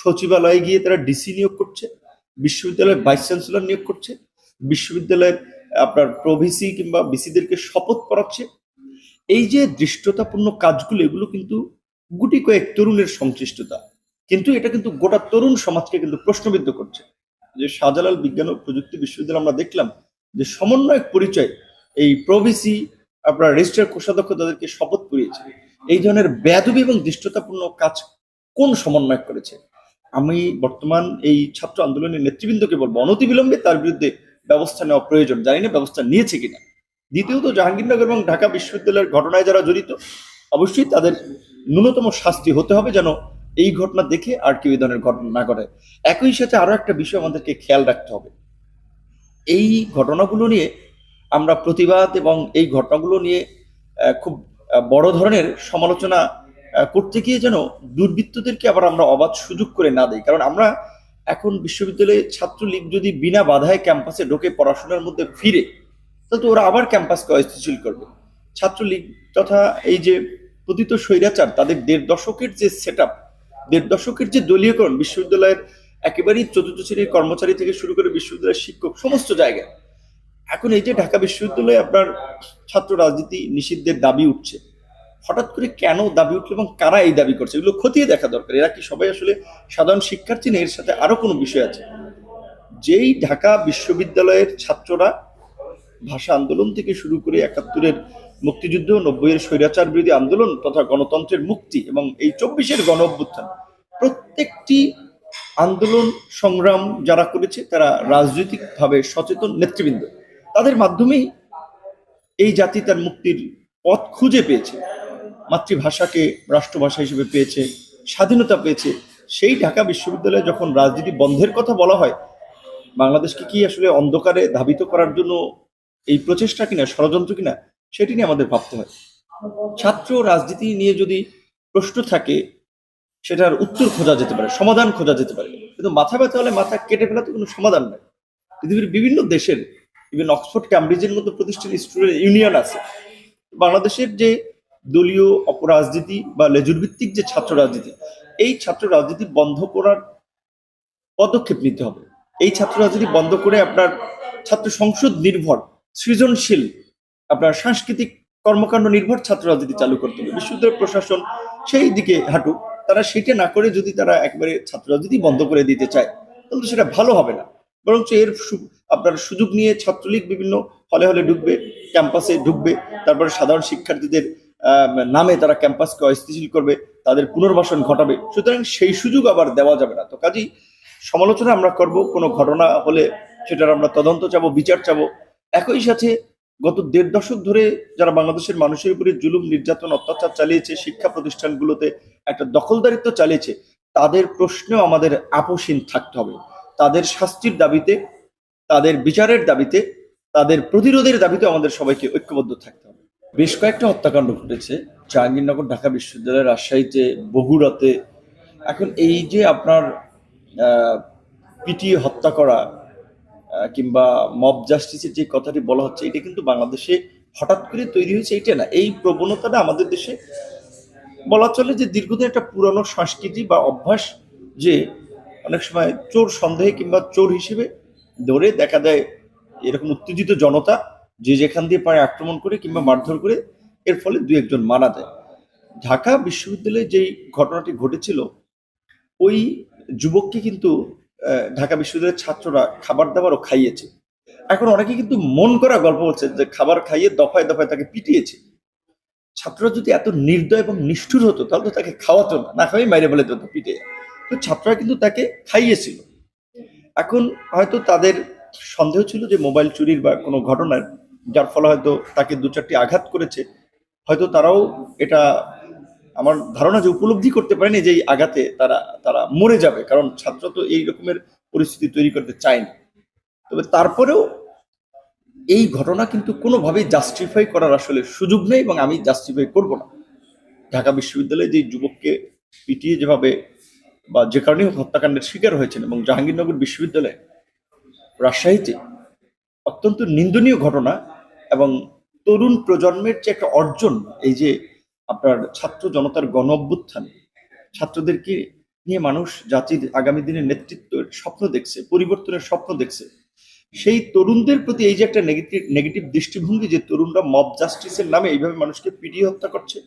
সচিবালয়ে গিয়ে তারা ডিসি নিয়োগ করছে, বিশ্ববিদ্যালয়ের ভাইস চ্যান্সেলর নিয়োগ করছে, বিশ্ববিদ্যালয়ের আপনার প্রভিসি কিংবা বিসিদেরকে শপথ করাচ্ছে। এই যে দৃষ্টতাপূর্ণ কাজগুলো, এগুলো কিন্তু গুটি কয়েক তরুণের সংশ্লিষ্টতা। কিন্তু এটা কিন্তু গোটা তরুণ সমাজকে কিন্তু প্রশ্নবিদ্ধ করছে। যে শাহজালাল বিজ্ঞান ও প্রযুক্তি বিশ্ববিদ্যালয় আমরা দেখলাম যে সমন্বয়ক পরিচয় এই প্রভিসি আপনার রেজিস্ট্রার কোষাধ্যক্ষ তাদেরকে শপথ করিয়েছে। এই ধরনের ব্যাধবী এবং দৃষ্টতাপূর্ণ কাজ কোন সমন্বয়ক করেছে? আমি বর্তমান এই ছাত্র আন্দোলনের নেতৃবৃন্দকে বলব, অনতিবিলম্বে তার বিরুদ্ধে ব্যবস্থা নেওয়া প্রয়োজন। জানি না ব্যবস্থা নিয়েছে কিনা। দ্বিতীয়ত, জাহাঙ্গীরনগর এবং ঢাকা বিশ্ববিদ্যালয়ের ঘটনায় যারা জড়িত, অবশ্যই তাদের ন্যূনতম শাস্তি হতে হবে যেন এই ঘটনা দেখে আর কেউ এই ধরনের ঘটনা না ঘটে। একই সাথে আরও একটা বিষয় আমাদেরকে খেয়াল রাখতে হবে। এই ঘটনাগুলো নিয়ে আমরা প্রতিবাদ এবং এই ঘটনাগুলো নিয়ে খুব বড় ধরনের সমালোচনা করতে গিয়ে যেন দুর্বৃত্তদেরকে আবার আমরা অবাধ সুযোগ করে না দিই। কারণ আমরা এখন বিশ্ববিদ্যালয়ে ছাত্রলীগ যদি বিনা বাধায় ক্যাম্পাসে ঢোকে পড়াশোনার মধ্যে ফিরে, তাহলে তো ওরা আবার ক্যাম্পাসকে অস্থিতিশীল করবে। ছাত্রলীগ তথা এই যে পতিত স্বৈরাচার, তাদের দেড় দশকের যে সেট আপ দেড় দশকের যে দলীয়করণ, বিশ্ববিদ্যালয়ের একেবারেই চতুর্থ শ্রেণির কর্মচারী থেকে শুরু করে বিশ্ববিদ্যালয়ের শিক্ষক, সমস্ত জায়গায়। এখন এই যে ঢাকা বিশ্ববিদ্যালয়ে আপনার ছাত্র রাজনীতি নিষিদ্ধের দাবি উঠছে হঠাৎ করে কেন দাবি উঠল এবং কারা এই দাবি করছে? এগুলো খতিয়ে দেখা দরকার। এরা কি সবাই আসলে সাধারণ শিক্ষার্থী না? এর সাথে আরও কোনো বিষয় আছে? যেই ঢাকা বিশ্ববিদ্যালয়ের ছাত্ররা ভাষা আন্দোলন থেকে শুরু করে একাত্তরের মুক্তিযুদ্ধ, নব্বইয়ের স্বৈরাচার বিরোধী আন্দোলন তথা গণতন্ত্রের মুক্তি এবং এই চব্বিশের গণ অভ্যুত্থান, প্রত্যেকটি আন্দোলন সংগ্রাম যারা করেছে তারা রাজনৈতিকভাবে সচেতন নেতৃবৃন্দ। তাদের মাধ্যমেই এই জাতি তার মুক্তির পথ খুঁজে পেয়েছে। মাতৃভাষাকে রাষ্ট্রভাষা হিসেবে পেয়েছে, স্বাধীনতা পেয়েছে, সেই ঢাকা বিশ্ববিদ্যালয়ে যখন রাজনীতি বন্ধের কথা বলা হয়, বাংলাদেশকে কি আসলে অন্ধকারে ধাবিত করার জন্য এই প্রচেষ্টা কিনা, ষড়যন্ত্র কিনা, সেটি নিয়ে আমাদের ভাবতে হয়। ছাত্র রাজনীতি নিয়ে যদি প্রশ্ন থাকে, সেটার উত্তর খোঁজা যেতে পারে, সমাধান খোঁজা যেতে পারে। কিন্তু মাথা ব্যথা হলে মাথা কেটে ফেলাতে কোনো সমাধান নাই। পৃথিবীর বিভিন্ন দেশের ইভেন অক্সফোর্ড, ক্যামব্রিজের মতো প্রতিষ্ঠিত স্টুডেন্ট ইউনিয়ন আছে। বাংলাদেশের যে দলীয় অপরাজনীতি বা লেজুর ভিত্তিক যে ছাত্র রাজনীতি, এই ছাত্র রাজনীতি বন্ধ করার পদক্ষেপ নিতে হবে। এই ছাত্র রাজনীতি বন্ধ করে আপনার ছাত্র সংসদ নির্ভর, সৃজনশীল, আপনার সাংস্কৃতিক কর্মকাণ্ড নির্ভর ছাত্র রাজনীতি চালু করতে হবে। বিশ্ববিদ্যালয় প্রশাসন সেই দিকে হাঁটুক। তারা সেটা না করে যদি তারা একবারে ছাত্র রাজনীতি বন্ধ করে দিতে চায়, তাহলে সেটা ভালো হবে না। বরঞ্চ এর আপনার সুযোগ নিয়ে ছাত্রলীগ বিভিন্ন হলে হলে ঢুকবে, ক্যাম্পাসে ঢুকবে, তারপরে সাধারণ শিক্ষার্থীদের নামে তারা ক্যাম্পাসকে অস্থিতিশীল করবে, তাদের পুনর্বাসন ঘটাবে। সুতরাং সেই সুযোগ আবার দেওয়া যাবে না। তো কাজেই সমালোচনা আমরা করব, কোনো ঘটনা হলে সেটার আমরা তদন্ত চাবো, বিচার চাবো। একই সাথে গত দেড় দশক ধরে যারা বাংলাদেশের মানুষের উপরে জুলুম, নির্যাতন, অত্যাচার চালিয়েছে, শিক্ষা প্রতিষ্ঠানগুলোতে একটা দখলদারিত্ব চালিয়েছে, তাদের প্রশ্নেও আমাদের আপোষহীন থাকতে হবে। তাদের শাস্তির দাবিতে, তাদের বিচারের দাবিতে, তাদের প্রতিরোধের দাবিতে আমাদের সবাইকে ঐক্যবদ্ধ থাকতে হবে। বেশ কয়েকটা হত্যাকাণ্ড ঘটেছে। জাহাঙ্গীরনগর, ঢাকা বিশ্ববিদ্যালয় রাজশাহীতে বগুড়াতে এখন এই যে আপনার পিটিয়ে হত্যা করা কিংবা মব জাস্টিসের যে কথাটি বলা হচ্ছে, এটা কিন্তু বাংলাদেশে হঠাৎ করে তৈরি হয়েছে এটা না। এই প্রবণতাটা আমাদের দেশে বলা চলে যে দীর্ঘদিন একটা পুরনো সংস্কৃতি বা অভ্যাস যে অনেক সময় চোর সন্দেহে কিংবা চোর হিসেবে ধরে দেখা যায় এরকম উত্তেজিত জনতা যে যেখান দিয়ে পারে আক্রমণ করে কিংবা মারধর করে, এর ফলে দু একজন মারা যায়। ঢাকা বিশ্ববিদ্যালয়ে যেই ঘটনাটি ঘটেছিল, ওই যুবককে কিন্তু ঢাকা বিশ্ববিদ্যালয়ের ছাত্ররা খাবার দাবারও খাইয়েছে। এখন অনেকে কিন্তু মন করা গল্প বলছে যে খাবার খাইয়ে দফায় দফায় তাকে পিটিয়েছে। ছাত্ররা যদি এত নির্দয় এবং নিষ্ঠুর হতো, তাহলে তো তাকে খাওয়াতো না না খাওয়াই মাইরে বলে দিত পিটে। তো ছাত্ররা কিন্তু তাকে খাইয়েছিল। এখন হয়তো তাদের সন্দেহ ছিল যে মোবাইল চুরির বা কোনো ঘটনার যার ফলে হয়তো তাকে দু চারটি আঘাত করেছে, হয়তো তারাও এটা আমার ধারণা যে উপলব্ধি করতে পারেনি যে এই আঘাতে তারা তারা মরে যাবে, কারণ ছাত্র তো এই রকমের পরিস্থিতি তৈরি করতে চায়নি। তবে তারপরেও এই ঘটনা কিন্তু কোনোভাবেই জাস্টিফাই করার আসলে সুযোগ নেই এবং আমি জাস্টিফাই করব না। ঢাকা বিশ্ববিদ্যালয়ে যে যুবককে পিটিয়ে যেভাবে বা যে কারণে হত্যাকাণ্ডের শিকার হয়েছেন এবং জাহাঙ্গীরনগর বিশ্ববিদ্যালয়ে রাজশাহীতে অত্যন্ত নিন্দনীয় ঘটনা এবং তরুণ প্রজন্মের যে একটা অর্জন, এই যে আপনার ছাত্র জনতার গণ অভ্যুত্থান ছাত্রদেরকে নিয়ে মানুষ জাতির আগামী দিনের নেতৃত্বের স্বপ্ন দেখছে, পরিবর্তনের স্বপ্ন দেখছে? সেই তরুণদের প্রতি এই যে একটা নেগেটিভ নেগেটিভ দৃষ্টিভঙ্গি যে তরুণরা মব জাস্টিসের নামে এইভাবে মানুষকে পিটিয়ে হত্যা করছে